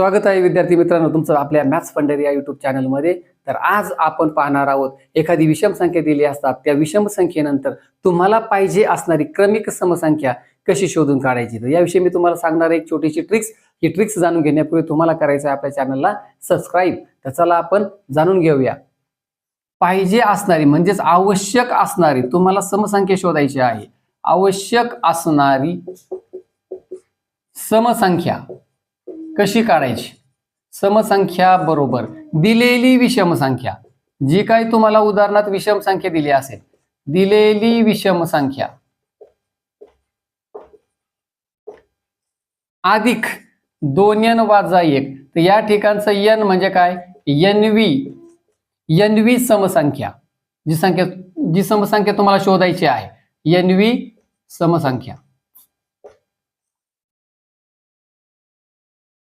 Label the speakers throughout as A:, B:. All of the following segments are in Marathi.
A: स्वागत आहे विद्यार्थी मित्रांनो तुमचं आपल्या मॅथ्स पंढरी या युट्यूब चॅनलमध्ये तर आज आपण पाहणार आहोत एखादी विषम संख्या दिली असतात त्या विषम संख्येनंतर तुम्हाला पाहिजे असणारी क्रमिक समसंख्या कशी शोधून काढायची? तर याविषयी मी तुम्हाला सांगणार एक छोटीशी ट्रिक्स ही ट्रिक्स जाणून घेण्यापूर्वी तुम्हाला करायचं आहे आपल्या चॅनलला सबस्क्राईब तर चला आपण जाणून घेऊया. पाहिजे असणारी म्हणजेच आवश्यक असणारी तुम्हाला समसंख्या शोधायची आहे. आवश्यक असणारी समसंख्या. कशी काढायची? समसंख्या बरोबर. दिलेली विषम संख्या जी काही तुम्हाला उदाहरणात विषम संख्या दिली असेल दिलेली विषम संख्या अधिक दोन यन वाजा एक. तर या ठिकाणचं यन म्हणजे काय? Envy envy समसंख्या. जी संख्या जी समसंख्या तुम्हाला शोधायची आहे एनवी समसंख्या.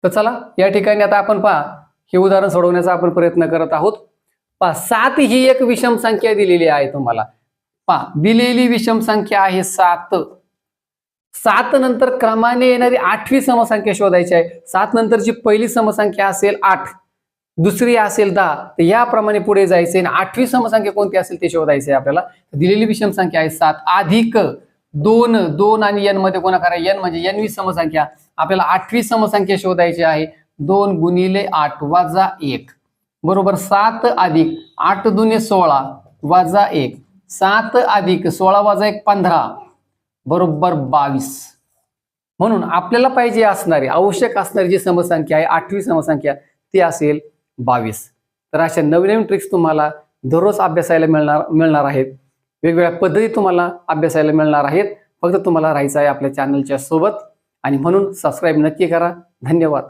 A: तर चला या ठिकाणी आता आपण पहा हे उदाहरण सोडवण्याचा आपण प्रयत्न करत आहोत. पहा सात ही एक विषम संख्या दिलेली आहे तुम्हाला. पहा दिलेली विषम संख्या आहे सात. सात नंतर क्रमाने येणारी आठवी समसंख्या शोधायची आहे. सात नंतरची पहिली समसंख्या असेल आठ. दुसरी असेल दहा. तर याप्रमाणे पुढे जायचे आणि आठवी समसंख्या कोणती असेल ते शोधायचे आपल्याला. दिलेली विषम संख्या आहे सात. अधिक दोन दोन आणि एनमध्ये गुणाकार आहे एन म्हणजे एनवी समसंख्या. आपल्याला आठवी समसंख्या शोधायची आहे. दोन गुणिले आठ वजा एक. बरोबर सात अधिक आठ दुने सोळा वजा एक. सात अधिक सोळा वजा एक पंधरा. बरोबर बावीस. म्हणून आपल्याला पाहिजे असणारी आवश्यक असणारी जी समसंख्या आहे आठवी समसंख्या ती असेल बावीस. तर अशा नवीन नवीन ट्रिक्स तुम्हाला दररोज अभ्यासायला मिळणार मिळणार आहेत. वेगवेगळ्या पद्धती तुम्हाला अभ्यासायला मिळणार आहेत. फक्त तुम्हाला राहायचं आहे आपल्या चॅनलच्या सोबत. आणि म्हणून सबस्क्राईब नक्की करा. धन्यवाद.